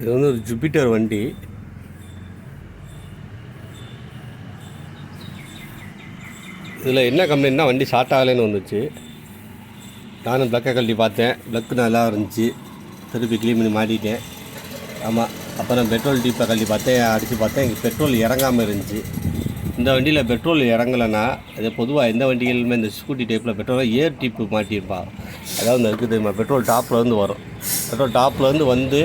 இது வந்து ஒரு ஜூபிட்டர் வண்டி. இதில் என்ன கம்ப்ளைண்ட்னா வண்டி ஸ்டார்ட் ஆகலைன்னு வந்துச்சு. நானும் ப்ளக்கை கழட்டி பார்த்தேன். ப்ளக்கு நல்லா இருந்துச்சு. திருப்பி க்ளீன் பண்ணி மாட்டிட்டேன். ஆமாம் அப்புறம் பெட்ரோல் டீப்பை கழட்டி பார்த்தேன் அடித்து பார்த்தேன். இங்கே பெட்ரோல் இறங்காமல் இருந்துச்சு. இந்த வண்டியில் பெட்ரோல் இறங்கலைன்னா அது பொதுவாக எந்த வண்டிகளுமே இந்த ஸ்கூட்டி டைப்பில் பெட்ரோல் ஏர் டீப்பு மாட்டியிருப்பா. அதாவது இந்த இருக்குது தெரியுமா? பெட்ரோல் டாப்லேருந்து வரும். பெட்ரோல் டாப்லேருந்து வந்து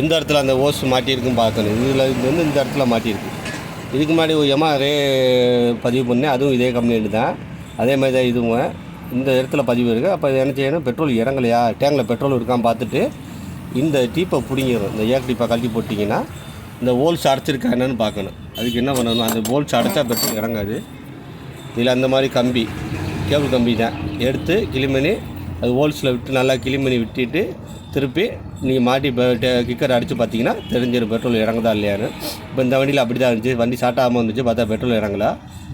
எந்த இடத்துல அந்த ஓஸ் மாட்டியிருக்குன்னு பார்க்கணும். இதில் இது வந்து இந்த இடத்துல மாட்டியிருக்கு. இதுக்கு முன்னாடி எம்மா ரே பதிவு பண்ணேன். அதுவும் இதே கம்ப்ளைண்ட் தான். அதே மாதிரி தான் இதுவும். இந்த இடத்துல பதிவு இருக்குது அப்போ என்ன செய்யணும்? பெட்ரோல் இறங்கலையா? டேங்கில் பெட்ரோல் இருக்கான்னு பார்த்துட்டு இந்த டீப்பை பிடிங்கிடும் இந்த ஏர் டீப்பை கழட்டி போட்டிங்கன்னா இந்த ஹோல்ஸ் அடைச்சிருக்கா என்னன்னு பார்க்கணும். அதுக்கு என்ன பண்ணணும்? அந்த ஹோல்ஸ் அடைச்சா பெட்ரோல் இறங்காது. இதில் அந்த மாதிரி கம்பி கேபிள் கம்பி தான். எடுத்து கிளிமணி அது ஹோல்ஸில் விட்டு நல்லா கிளிமணி விட்டுட்டு திருப்பி நீங்கள் மாட்டி கிக்கர் அடித்து பார்த்தீங்கன்னா தெரிஞ்சிடும் பெட்ரோல் இறங்குதா இல்லையான்னு. இப்போ இந்த வண்டியில் அப்படி தான் இருந்துச்சு. வண்டி ஸ்டார்ட் ஆகாமல் வந்துச்சு பார்த்தா பெட்ரோல் இறங்கல.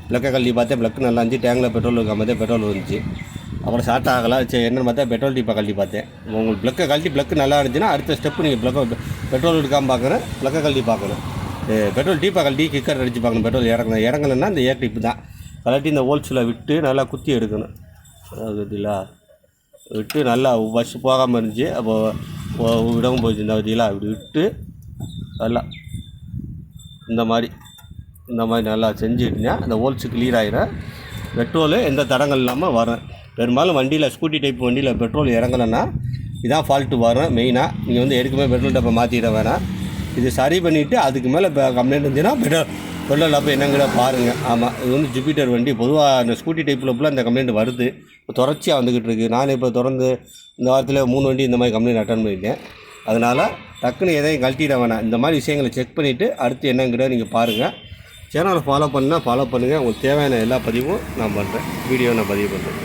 பிளக்கை கல்வி பார்த்தேன் பிளக்கு நல்லா இருந்துச்சு. டேங்கில் பெட்ரோல் இருக்காம பெட்ரோல் வந்துச்சு அப்புறம் ஸ்டார்ட் ஆகலாம் சரி என்னன்னு பார்த்தா பெட்ரோல் டீப்பாக கழட்டி பார்த்தேன். உங்களுக்கு ப்ளக்கை கழட்டி ப்ளக்கு நல்லா இருந்துச்சுன்னா அடுத்த ஸ்டெப்பு நீங்கள் ப்ளக்கை பெட்ரோல் எடுக்காமல் பார்க்கணும் ப்ளக்கை கழட்டி பார்க்கணும் பெட்ரோல் டீப்பாக கழட்டி கிக்கர் அடித்து பார்க்கணும் பெட்ரோல் இறங்கணும் இறங்கலைன்னா இந்த ஏர் டிப்பு தான். கழட்டி இந்த ஹோல்ஸில் விட்டு நல்லா குத்தி எடுக்கணும். அதுங்களா விட்டு நல்லா பஸ் போகாமல் இருந்துச்சு. அப்போது விடவும் போச்சு இந்த வதியெல்லாம் அப்படி விட்டு நல்லா இந்த மாதிரி இந்த மாதிரி நல்லா செஞ்சுட்டுனா அந்த ஹோல்ஸ் கிளியர் ஆகிடும் பெட்ரோலு எந்த தடங்கள் இல்லாமல் வரேன் பெரும்பாலும் வண்டியில் ஸ்கூட்டி டைப் வண்டியில் பெட்ரோல் இறங்கலைன்னா இதான் ஃபால்ட்டு வரும் மெயினாக நீங்கள் வந்து எடுக்குமே பெட்ரோல் டப்பை மாற்றிட வேணாம். இது சரி பண்ணிவிட்டு அதுக்கு மேலே இப்போ கம்ப்ளைண்ட் இருந்துச்சுன்னா பெட்ரோல் பெட்ரோல் அப்போ என்னங்கிற பாருங்கள் ஆமாம் இது வந்து ஜூபிட்டர் வண்டி. பொதுவாக அந்த ஸ்கூட்டி டைப்பில் ஃபுல்லாக இந்த கம்ப்ளைண்ட் வருது. இப்போ தொடர்ச்சியாக வந்துக்கிட்டு இருக்குது நானே இப்போ தொடர்ந்து இந்த வாரத்தில் மூணு வண்டி இந்த மாதிரி கம்ப்ளைண்ட் அட்டன் பண்ணிட்டேன். அதனால் டக்குன்னு எதையும் கழட்டிட வேணாம். இந்த மாதிரி விஷயங்களை செக் பண்ணிவிட்டு அடுத்து என்னங்கிறத நீங்கள் பாருங்கள் சேனலை ஃபாலோ பண்ணால் ஃபாலோ பண்ணுங்கள் உங்களுக்கு தேவையான எல்லா பதிவும் நான் பண்ணுறேன் வீடியோ நான் பதிவு பண்ணுறேன்